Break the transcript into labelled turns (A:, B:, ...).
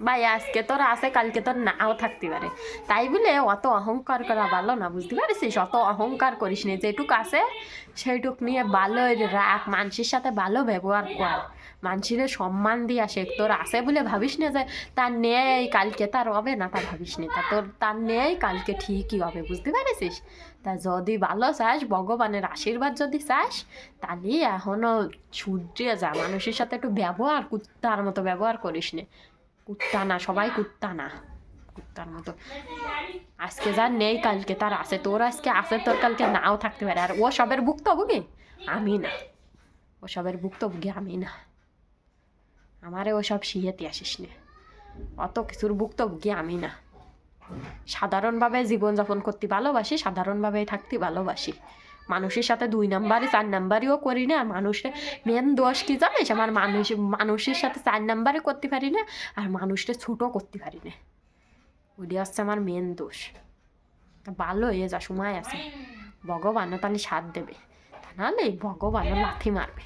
A: ভাই, আজকে তোর আছে, কালকে তোর নাও থাকতে পারে। তাই বলে অত অহংকার করা ভালো না, বুঝতে পারছিস? অত অহংকার করিস নি, যেটুক আছে সেইটুক নিয়ে ভালো রাখ, মানুষের সাথে ভালো ব্যবহার কর। মানুষের সম্মান দিয়া শেখ, তোর আছে বলে ভাবিস না যে, তার নেই কালকে তার হবে না তা ভাবিস নি। তা তোর, তার নেই কালকে ঠিকই হবে, বুঝতে পারছিস? তা যদি ভালো চাস, ভগবানের আশীর্বাদ যদি চাস, তাহলে এখনও সূর্যে যা, মানুষের সাথে একটু ব্যবহার তার মতো ব্যবহার করিস নে। কুত্তা না সবাই কুত্তা না কুত্তার মতো। আজকে যার নেই, কালকে তার আছে। তোর আজকে আছে, তোর কালকে নাও থাকতে পারে। আর ও সবের ভুক্তভোগী? আমি না। ও সবের ভুক্তভোগী, আমি না। আমারে ও সব শিহেতে আসিস নে। অত কিছুর ভুক্তভোগী, আমি না। সাধারণভাবে জীবনযাপন করতে ভালোবাসি, সাধারণভাবে থাকতে ভালোবাসি। মানুষের সাথে দুই নাম্বারই, চার নাম্বারিও করি না। আর মানুষের মেন দোষ কি জানিস? আমার মানুষ, মানুষের সাথে চার নাম্বারই করতে পারি না, আর মানুষটা ছোটো করতে পারি না। ওটি হচ্ছে আমার মেন দোষ। ভালো হয়ে যা, সময় আছে। ভগবানও তাহলে সাথ দেবে। তা নাহলে ভগবানও লাথি মারবে।